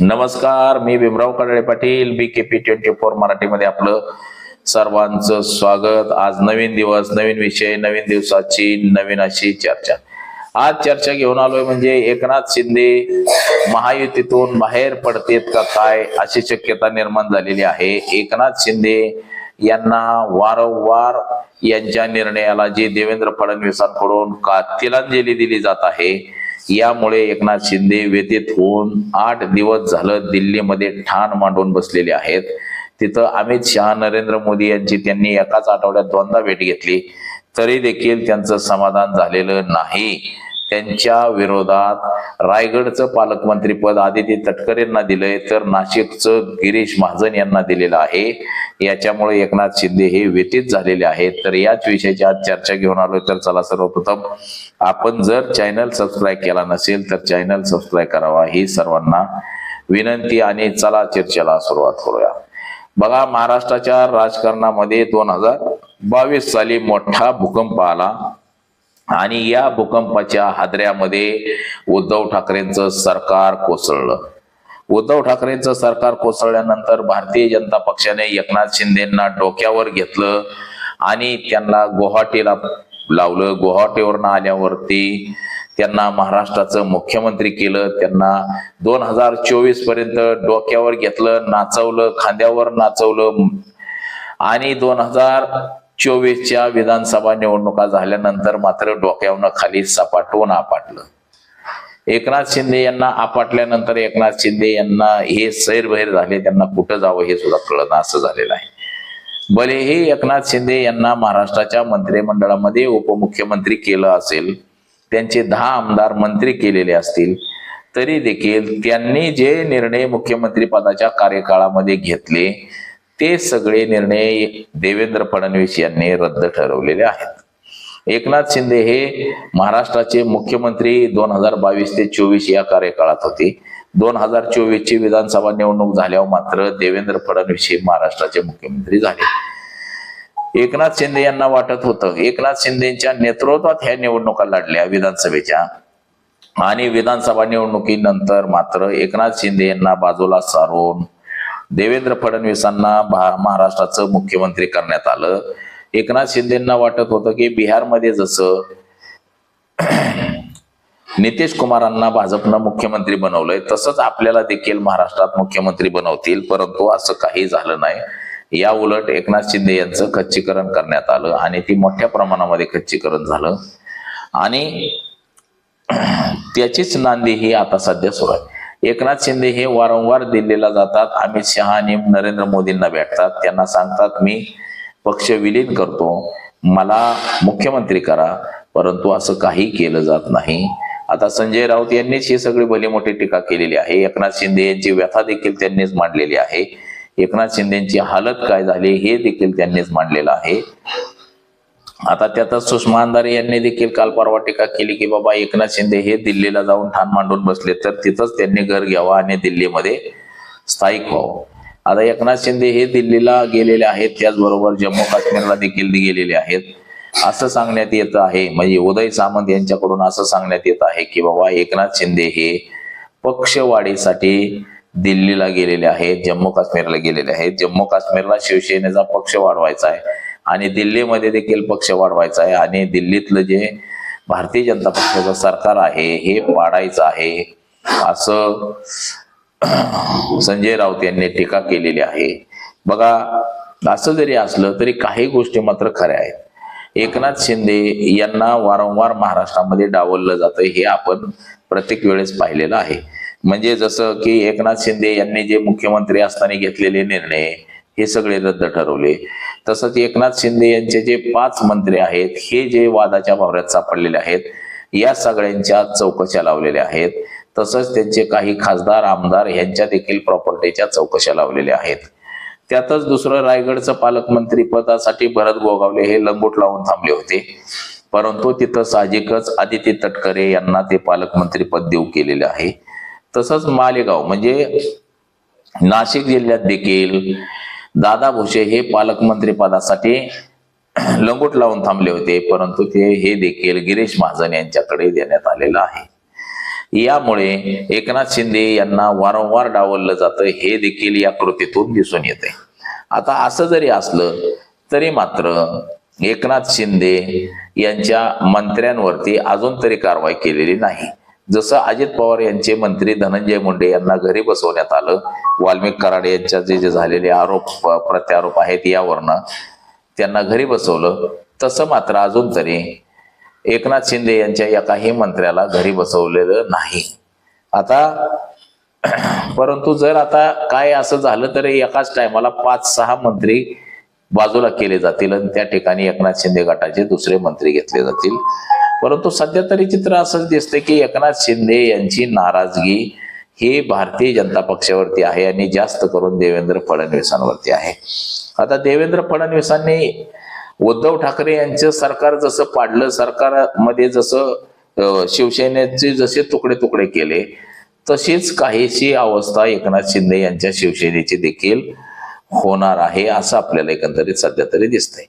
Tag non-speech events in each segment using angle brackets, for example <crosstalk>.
नमस्कार मी Bhimrao Kadale Patil B K P twenty four मराठीमध्ये आपलं सर्वांचं स्वागत. आज नवीन दिवस नवीन विषय नवीन दिवसाची नवीन अशी चर्चा. आज चर्चा घेऊन आलोय म्हणजे एकनाथ शिंदे महायुतीतून बाहेर पडतेत का काय अशी शक्यता निर्माण झालेली आहे. एकनाथ शिंदे यांना वारंवार यांच्या निर्णयाला जी देवेंद्र फडणवीसांकडून का तिलांजली दिली जात आहे यामुळे एकनाथ शिंदे व्यतीत होऊन आठ दिवस झालं दिल्लीमध्ये ठाण मांडून बसलेले आहेत. तिथं अमित शहा नरेंद्र मोदी यांची त्यांनी एकाच आठवड्यात दोनदा भेट घेतली. तरी देखील त्यांचं समाधान झालेलं नाही. त्यांच्या विरोधात रायगडचं पालकमंत्रीपद आदिती यांना दिलंय तर नाशिकचं गिरीश महाजन यांना दिलेलं आहे. याच्यामुळे एकनाथ शिंदे हे व्यतीत झालेले आहेत. तर याच विषयाची आज चर्चा घेऊन आलोय. तर चला सर्वप्रथम आपण जर चॅनल सबस्क्राईब केला नसेल तर चॅनल सबस्क्राईब करावा. ही सर्वांना विनंती आणि चला चर्चेला सुरुवात करूया. बघा महाराष्ट्राच्या राजकारणामध्ये दोन हजार बावीस साली मोठा भूकंप आला. आणि या भूकंपाच्या हादऱ्यामध्ये उद्धव ठाकरेंचं सरकार कोसळलं. उद्धव ठाकरेंचं सरकार कोसळल्यानंतर भारतीय जनता पक्षाने एकनाथ शिंदेना डोक्यावर घेतलं आणि त्यांना गुवाहाटीला लावलं. गुवाहाटीवरनं आल्यावरती त्यांना महाराष्ट्राचं मुख्यमंत्री केलं. त्यांना दोन हजार चोवीसपर्यंत डोक्यावर घेतलं नाचवलं खांद्यावर नाचवलं. आणि दोन हजार चोवीसच्या विधानसभा निवडणुका झाल्यानंतर मात्र डोक्यावरनं खाली सपाटून आपटलं. एकनाथ शिंदे यांना आपटल्यानंतर एकनाथ शिंदे यांना हे सैरभैर झाले त्यांना कुठं जावं हे सुद्धा कळत असं झालेलं आहे. भलेही एकनाथ शिंदे यांना महाराष्ट्राच्या मंत्रिमंडळामध्ये उपमुख्यमंत्री केलं असेल त्यांचे दहा आमदार मंत्री केलेले असतील तरी देखील त्यांनी जे निर्णय मुख्यमंत्री पदाच्या कार्यकाळामध्ये घेतले ते सगळे निर्णय देवेंद्र फडणवीस यांनी रद्द ठरवलेले आहेत. एकनाथ शिंदे हे महाराष्ट्राचे मुख्यमंत्री दोन हजार बावीस ते चोवीस या कार्यकाळात होते. दोन हजार चोवीस ची विधानसभा निवडणूक झाल्यावर मात्र देवेंद्र फडणवीस हे महाराष्ट्राचे मुख्यमंत्री झाले. एकनाथ शिंदे यांना वाटत होतं एकनाथ शिंदेच्या नेतृत्वात ह्या निवडणुका लढल्या विधानसभेच्या. आणि विधानसभा निवडणुकीनंतर मात्र एकनाथ शिंदे यांना बाजूला सारून देवेंद्र फडणवीसांना भा- महाराष्ट्राचं मुख्यमंत्री करण्यात आलं. एकनाथ शिंदेना वाटत होतं की बिहारमध्ये जसं <clears throat> नितीश कुमारांना भाजपनं मुख्यमंत्री बनवलंय तसंच आपल्याला देखील महाराष्ट्रात मुख्यमंत्री बनवतील परंतु असं काही झालं नाही. या उलट एकनाथ शिंदे यांचं खच्चीकरण करण्यात आलं आणि ती मोठ्या प्रमाणामध्ये खच्चीकरण झालं. आणि <clears throat> त्याचीच नांदी ही आता सध्या सुरू आहे. एकनाथ शिंदे हे वारंवार दिल्लीला जातात. अमित शहा आणि नरेंद्र मोदींना भेटतात. त्यांना सांगतात मी पक्ष विलीन करतो. मला मुख्यमंत्री करा. परंतु असं काही केलं जात नाही. आता संजय राऊत यांनीच ही सगळी भली मोठी टीका केलेली आहे. एकनाथ शिंदे यांची व्यथा देखील त्यांनीच मांडलेली आहे. एकनाथ शिंदेची हालत काय झाली हे देखील त्यांनीच मांडलेलं आहे. आता त्यातच सुषमा अंधारे यांनी देखील काल परवा टीका केली की बाबा एकनाथ शिंदे हे दिल्लीला जाऊन ठाण मांडून बसले तर तिथंच त्यांनी घर घ्यावं आणि दिल्लीमध्ये स्थायिक व्हावं. आता एकनाथ शिंदे हे दिल्लीला गेलेले आहेत त्याचबरोबर जम्मू काश्मीरला देखील गेलेले आहेत. असं सांगण्यात येत आहे म्हणजे उदय सामंत यांच्याकडून असं सांगण्यात येत आहे की बाबा एकनाथ शिंदे हे पक्षवाढीसाठी दिल्लीला गेलेले आहेत जम्मू काश्मीरला गेलेले आहेत. जम्मू काश्मीरला शिवसेनेचा पक्ष वाढवायचा आहे. आणि दिल्लीमध्ये देखील पक्ष वाढवायचा आहे. आणि दिल्लीतलं जे भारतीय जनता पक्षाचं सरकार आहे हे पाडायचं आहे असं संजय राऊत यांनी टीका केलेली आहे. बघा असं जरी असलं तरी काही गोष्टी मात्र खऱ्या आहेत. एकनाथ शिंदे यांना वारंवार महाराष्ट्रामध्ये डावललं जातं हे आपण प्रत्येक वेळेस पाहिलेलं आहे. म्हणजे जसं की एकनाथ शिंदे यांनी जे मुख्यमंत्री असताना घेतलेले निर्णय हे सगळे रद्द ठरवले. तसंच एकनाथ शिंदे यांचे जे पाच मंत्री आहेत हे जे वादाच्या भावऱ्यात सापडलेले आहेत या सगळ्यांच्या चौकशा लावलेल्या आहेत. तसंच त्यांचे काही खासदार आमदार यांच्या देखील प्रॉपर्टीच्या चौकशा लावलेल्या आहेत. त्यातच दुसरं रायगडचं पालकमंत्री पदासाठी भरत गोगावले हे लंगोट लावून थांबले होते. परंतु तिथं साहजिकच आदिती तटकरे यांना ते पालकमंत्री पद देऊ केलेले आहे. तसंच मालेगाव म्हणजे नाशिक जिल्ह्यात देखील दादा भोसे हे पालकमंत्री पदासाठी लंगोट लावून थांबले होते परंतु ते हे देखील गिरीश महाजन यांच्याकडे देण्यात आलेलं आहे. यामुळे एकनाथ शिंदे यांना वारंवार डावललं जातं हे देखील या कृतीतून दिसून येते. आता असं जरी असलं तरी मात्र एकनाथ शिंदे यांच्या मंत्र्यांवरती अजून तरी कारवाई केलेली नाही. जसं अजित पवार यांचे मंत्री धनंजय मुंडे यांना घरी बसवण्यात आलं वाल्मिक कराड यांच्या जे जे झालेले आरोप प्रत्यारोप आहेत यावरनं त्यांना घरी बसवलं. तसं मात्र अजून तरी एकनाथ शिंदे यांच्या एकाही मंत्र्याला घरी बसवलेलं नाही. आता परंतु जर आता काय असं झालं तर एकाच टायमाला पाच सहा मंत्री बाजूला केले जातील आणि त्या ठिकाणी एकनाथ शिंदे गटाचे दुसरे मंत्री घेतले जातील. परंतु सध्या तरी चित्र असंच दिसतंय की एकनाथ शिंदे यांची नाराजगी ही भारतीय जनता पक्षावरती आहे आणि जास्त करून देवेंद्र फडणवीसांवरती आहे. आता देवेंद्र फडणवीसांनी उद्धव ठाकरे यांचं सरकार जसं पाडलं सरकारमध्ये जसं शिवसेनेचे जसे तुकडे तुकडे केले तशीच काहीशी अवस्था एकनाथ शिंदे यांच्या शिवसेनेची देखील होणार आहे असं आपल्याला एकंदरीत सध्या तरी दिसतंय.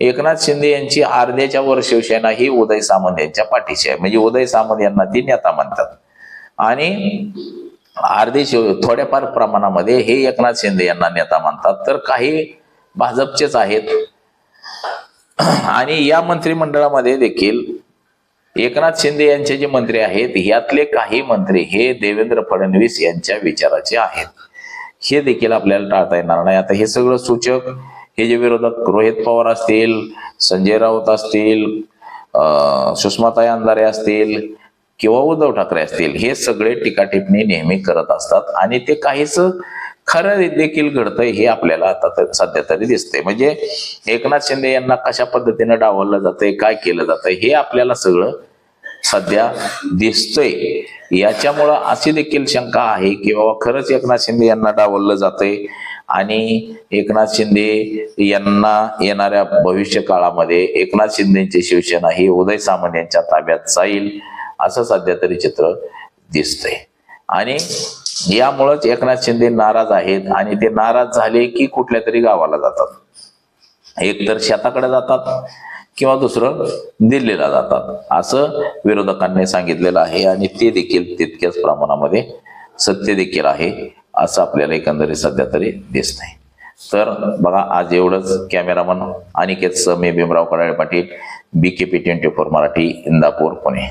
एकनाथ शिंदे यांची अर्ध्याच्या वर शिवसेना ही उदय सामंत यांच्या पाठीशी आहे. म्हणजे उदय सामंत यांना ती नेता म्हणतात. आणि अर्धे शिव थोड्याफार प्रमाणामध्ये हे एकनाथ शिंदे यांना नेता म्हणतात. तर काही भाजपचेच आहेत. आणि या मंत्रिमंडळामध्ये देखील एकनाथ शिंदे यांचे जे मंत्री आहेत यातले काही मंत्री हे देवेंद्र फडणवीस यांच्या विचाराचे आहेत. हे देखील आपल्याला टाळता येणार नाही. आता हे सगळं सूचक हे जे विरोधक रोहित पवार असतील संजय राऊत असतील सुषमाताई अंधारे असतील किंवा उद्धव ठाकरे असतील हे सगळे टीकाटिपणी नेहमी करत असतात आणि ते काहीच खरं देखील घडतंय हे आपल्याला आता तर सध्या तरी दिसतंय. म्हणजे एकनाथ शिंदे यांना कशा पद्धतीनं डावललं जातंय काय केलं जातंय हे आपल्याला सगळं सध्या दिसतंय. याच्यामुळं अशी देखील शंका आहे की बाबा खरंच एकनाथ शिंदे यांना डावललं जातंय आणि एकनाथ शिंदे यांना येणाऱ्या भविष्य काळामध्ये एकनाथ शिंदेची शिवसेना ही उदय सामंत यांच्या ताब्यात जाईल असं सध्या तरी चित्र दिसतंय. आणि यामुळंच एकनाथ शिंदे नाराज आहेत आणि ते नाराज झाले की कुठल्या तरी गावाला जातात. एकतर शेताकडे जातात किंवा दुसरं दिल्लीला जातात असं विरोधकांनी सांगितलेलं आहे आणि ते देखील तितक्याच प्रमाणामध्ये सत्य देखील आहे. असं आपल्याला एकंदरीत सध्या तरी दिसत नाही तर बघा आज एवढंच. कॅमेरामन अनिकेत समी मी Bhimrao Kadale Patil B K P twenty four Marathi Indapur Pune.